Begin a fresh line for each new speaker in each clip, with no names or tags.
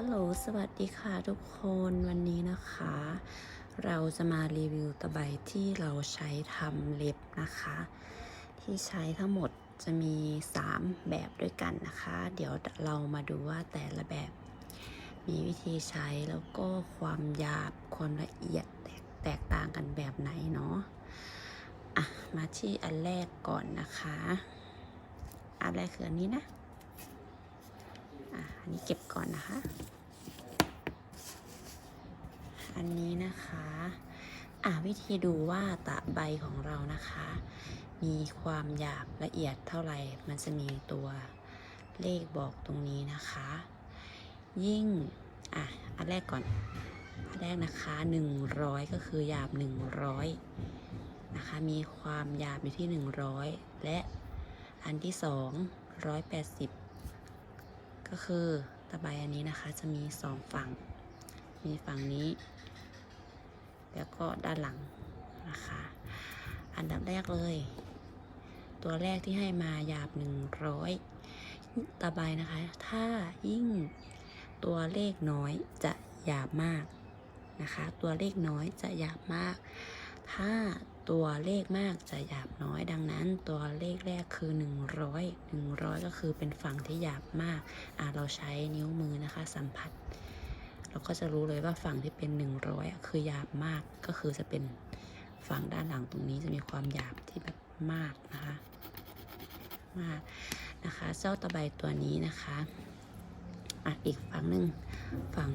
ฮัลโหล สวัสดีค่ะทุกคนวันนี้นะคะ เราจะมารีวิวตะไบที่เราใช้ทำเล็บนะคะ ที่ใช้ทั้งหมดจะมี 3 แบบด้วยกันนะคะ เดี๋ยวเรามาดูว่าแต่ละแบบ มีวิธีใช้แล้วก็ความหยาบความละเอียดแตกแตกต่างกันแบบไหนเนาะอะ มาที่อันแรกก่อนนะคะ อันแรกคืออันนี้นะอันนี้เก็บก่อนนะคะ อันนี้นะคะอะวิธีดูว่าตะใบของเรานะคะ มีความหยาบละเอียดเท่าไหร่ มันจะมีตัวเลขบอกตรงนี้นะคะ ยิ่งอะอันแรกก่อน อันแรกนะคะ 100 ก็คือหยาบ 100 นะคะ มีความหยาบอยู่ที่ 100 และอันที่ 2 180 ก็คือตะไบอันนี้นะคะจะมีสองฝั่ง มีฝั่งนี้ แล้วก็ด้านหลังนะคะ อันดับแรกเลย ตัวแรกที่ให้มาหยาบ 100ตะไบนะคะ ถ้ายิ่งตัวเลขน้อยจะหยาบมากนะคะ ตัวเลขน้อยจะหยาบมาก ถ้าตัวเลขมากจะหยาบน้อย ดังนั้นตัวเลขแรกคือ 100 100 ก็คือเป็นฝั่งที่หยาบมากอะเราใช้นิ้วมือนะคะ สัมผัส เราก็จะรู้เลยว่าฝั่งที่เป็น 100อะคือหยาบมากก็คือจะเป็นฝั่งด้านหลังตรงนี้จะมีความหยาบที่แบบมากนะคะมากนะคะเจ้าตะไบตัวนี้นะคะอะอีกฝั่งหนึ่งฝั่ง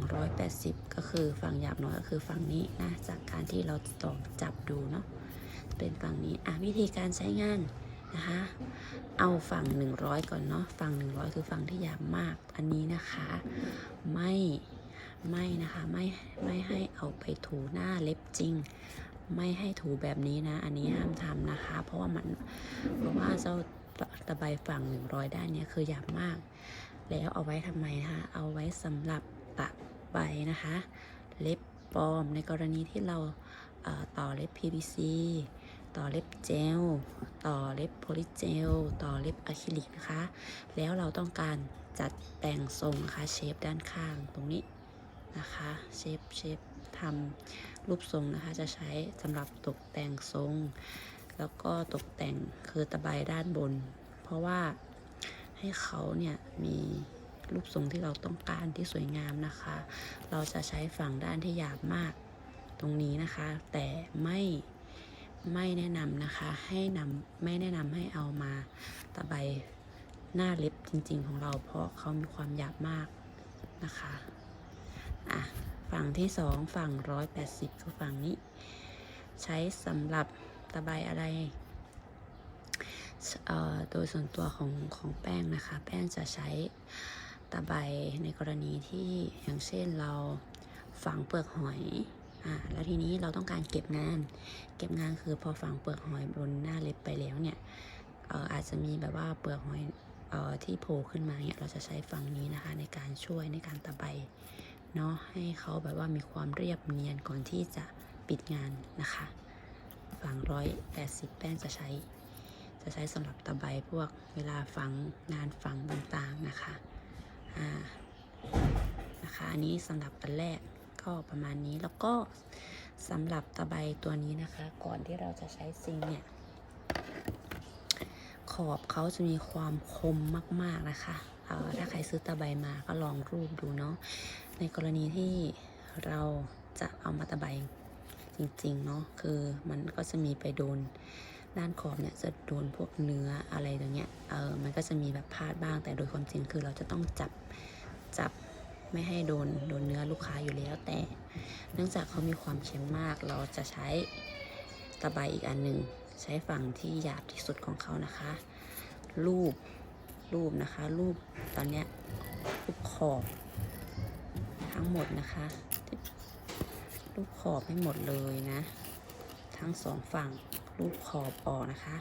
180 ก็คือฝั่งหยาบน้อยก็คือฝั่งนี้นะจากการที่เราลองจับดูเนาะเป็นฝั่งนี้อะวิธีการใช้งานนะคะเอาฝั่ง 100 ก่อนเนาะฝั่ง 100 คือฝั่งที่หยาบมากอันนี้นะคะ ไม่ ไม่นะคะไม่ไม่ให้เอาไปถูหน้าเล็บจริง ไม่ให้ถูแบบนี้นะ อันนี้ห้ามทำนะคะ เพราะว่ามันเพราะว่าเจ้าตะไบฝั่ง100ด้านนี้คือหยาบมาก แล้วเอาไว้ทำไมนะคะเอาไว้สำหรับตะไบนะคะ เล็บปลอมในกรณีที่เราเอ่อต่อเล็บ PVC ต่อเล็บเจล ต่อเล็บโพลิเจล ต่อเล็บอะคริลิกนะคะ แล้วเราต้องการจัดแต่งทรงนะคะเชฟด้านข้างตรงนี้ นะคะเชฟเชฟทำรูปทรงนะคะจะใช้สำหรับตกแต่งทรง แล้วก็ตกแต่งคือตะไบด้านบน เพราะว่าให้เขาเนี่ยมีรูปทรงที่เราต้องการที่สวยงามนะคะ เราจะใช้ฝั่งด้านที่หยาบมากตรงนี้นะคะ แต่ไม่ไม่แนะนำนะคะ ให้นำไม่แนะนำให้เอามาตะไบหน้าเล็บจริงๆของเราเพราะเขามีความหยาบมากนะคะ อะฝั่งที่สองฝั่งร้อยแปดสิบคือฝั่งนี้ ใช้สำหรับตะไบอะไรเอ่อโดยส่วนตัวของของแป้งนะคะ แป้งจะใช้ตะไบในกรณีที่อย่างเช่นเราฝังเปลือกหอยอ่าแล้วทีนี้เราต้องการเก็บงาน เก็บงานคือพอฝังเปลือกหอยบนหน้าเล็บไปแล้วเนี่ยเอ่ออาจจะมีแบบว่าเปลือกหอยเอ่อที่โผล่ขึ้นมาเนี่ยเราจะใช้ฝั่งนี้นะคะในการช่วยในการตะไบ เนาะให้เขาแบบว่ามีความเรียบเนียนก่อนที่จะปิดงานนะคะฝังร้อยแปดสิบแป้งจะใช้ จะใช้สำหรับตะไบพวกเวลาฝังงานฝังต่างๆนะคะอ่านะคะอันนี้สำหรับอันแรกก็ประมาณนี้แล้วก็สำหรับตะไบตัวนี้นะคะ ก่อนที่เราจะใช้ซิงเนี่ยขอบเขาจะมีความคมมาก ๆ นะคะเออถ้าใครซื้อตะไบมาก็ลองรูปดูเนาะ ในกรณีที่เราจะเอามาตะไบจริงๆเนาะคือมันก็จะมีไปโดนด้านขอบเนี่ยจะโดนพวกเนื้ออะไรตรงเนี้ยเออมันก็จะมีแบบพลาดบ้างแต่โดยความจริงคือเราจะต้องจับจับไม่ให้โดนโดนเนื้อลูกค้าอยู่แล้วแต่ เนื่องจากเขามีความเค็มมาก เราจะใช้ตะไบอีกอันหนึ่งใช้ฝั่งที่หยาบที่สุดของเขานะคะ รูปรูปนะคะ รูปตอนเนี้ยรูปขอบ ทั้งหมดนะคะรูปขอบให้หมดเลยนะ ทั้งสองฝั่งรูปขอบออกนะคะ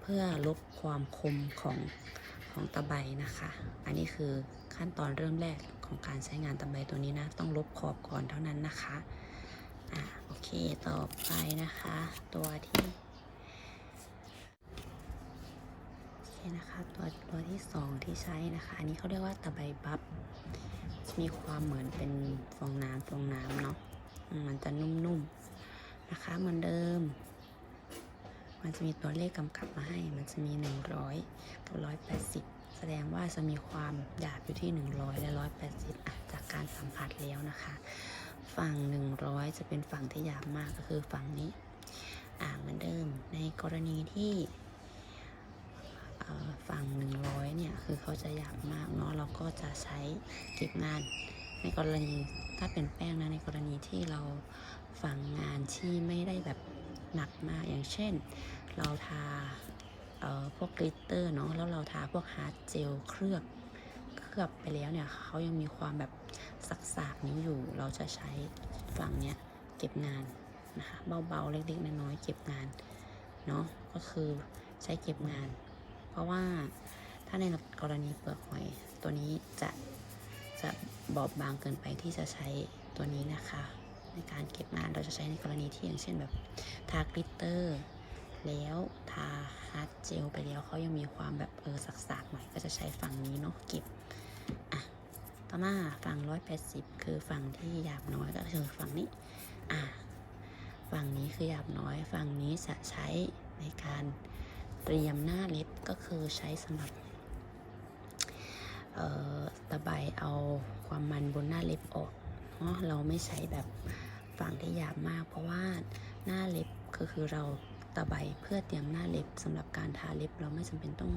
เพื่อลบความคมของของตะไบนะคะ อันนี้คือขั้นตอนเริ่มแรกของการใช้งานตะไบตัวนี้นะ ต้องลบขอบก่อนเท่านั้นนะคะอ่าโอเคต่อไปนะคะ ตัวที่โอเคนะคะตัวตัวที่สองที่ใช้นะคะ อันนี้เขาเรียกว่าตะไบบับ มีความเหมือนเป็นฟองน้ำฟองน้ำเนาะมันจะนุ่มๆนะคะเหมือนเดิม มันจะมีตัวเลขกำกับมาให้ มันจะมี 100 กับ 180 แสดงว่าจะมีความหยาบอยู่ที่ 100 และ 180อะจากการสัมผัสแล้วนะคะ ฝั่ง 100 จะเป็นฝั่งที่หยาบมากก็คือฝั่งนี้อ่าเหมือนเดิมในกรณีที่ฝั่ง100 คือเขาจะหยาบมากเนาะเราก็จะใช้เก็บงานในกรณีถ้าเป็นแป้งนะในกรณีที่เราฝังงานที่ไม่ได้แบบหนักมากอย่างเช่น เราทาเอ่อพวกกลิตเตอร์เนาะแล้วเราทาพวกฮาร์ดเจลเคลือบเคลือบไปแล้วเนี่ยเขายังมีความแบบสักๆนิ้วอยู่ เราจะใช้ฝั่งเนี้ยเก็บงานนะคะเบาๆเล็กๆน้อยๆเก็บงานเนาะก็คือใช้เก็บงาน เพราะว่า ถ้าในกรณีเปลือกหอย ตัวนี้จะจะบอบบางเกินไปที่จะใช้ตัวนี้นะคะ ในการเก็บงานเราจะใช้ในกรณีที่อย่างเช่นแบบทากลิตเตอร์ แล้วทาฮาร์ดเจลไปแล้วเขายังมีความแบบเออสักๆหน่อยก็จะใช้ฝั่งนี้เนาะเก็บอะต่อมาฝั่ง180คือฝั่งที่หยาบน้อยก็คือฝั่งนี้อะฝั่งนี้คือหยาบน้อย ฝั่งนี้จะใช้ในการเตรียมหน้าเล็บก็คือใช้สำหรับ ตะไบเอาความมันบนหน้าเล็บออกเนาะเราไม่ใช้แบบฝั่งที่หยาบมาก เพราะว่าหน้าเล็บก็คือเราตะไบเพื่อเตรียมหน้าเล็บสำหรับการทาเล็บเราไม่จำเป็นต้อง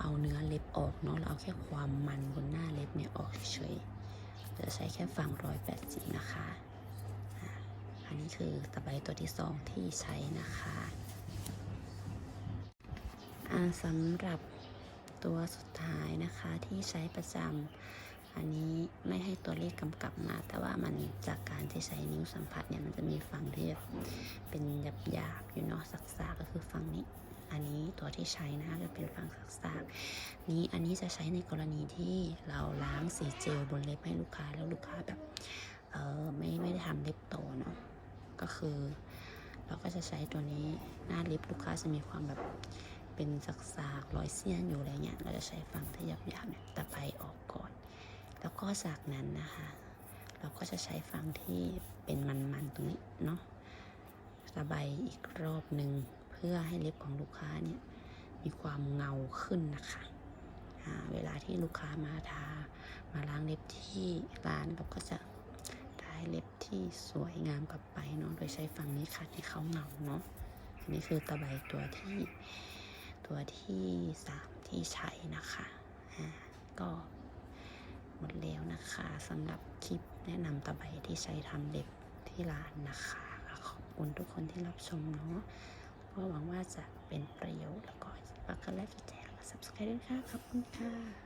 เอาเนื้อเล็บออกเนาะเราเอาแค่ความมันบนหน้าเล็บเนี่ยออกเฉยจะใช้แค่ฝั่ง180นะคะอันนี้คือตะไบตัวที่สองที่ใช้นะคะสำหรับ ตัวสุดท้ายนะคะที่ใช้ประจำอันนี้ไม่ให้ตัวเลขกำกับมา แต่ว่ามันจากการที่ใช้นิ้วสัมผัสเนี่ยมันจะมีฝั่งที่แบเป็นหยาบหยาบๆอยู่เนาะสักซาก็คือฝั่งนี้ อันนี้ตัวที่ใช้นะจะเป็นฝั่งสักซานี้อันนี้จะใช้ในกรณีที่เราล้างสีเจลบนเล็บให้ลูกค้าแล้วลูกค้าแบบเออไม่ไม่ได้ทำเล็บโตเนาะก็คือ เราก็จะใช้ตัวนี้หน้าเล็บลูกค้าจะมีความแบบ เป็นสักสากๆรอยเสี้ยนอยู่อะไรเงี้ย เราจะใช้ฝั่งที่หยาบๆเนี่ยตะไบออกก่อน แล้วก็จากนั้นนะคะ เราก็จะใช้ฝั่งที่เป็นมันๆตรงนี้เนาะตะไบอีกรอบหนึ่งเพื่อให้เล็บของลูกค้าเนี่ยมีความเงาขึ้นนะคะเวลาที่ลูกค้ามาทา มาล้างเล็บที่ร้านเราก็จะได้เล็บที่สวยงามกลับไปเนาะ โดยใช้ฝั่งนี้ขัดให้เขาเงาเนาะ อันนี้คือตะไบตัวที่ ตัวที่สามที่ใช้นะคะอ่าก็หมดแล้วนะคะสำหรับคลิปแนะนำตะไบที่ใช้ทำเล็บที่ร้านนะคะขอบคุณทุกคนที่รับชมเนาะก็หวังว่าจะเป็นประโยชน์แล้วก็ฝากกดไลค์กดแชร์และ subscribe ด้วยค่ะขอบคุณค่ะ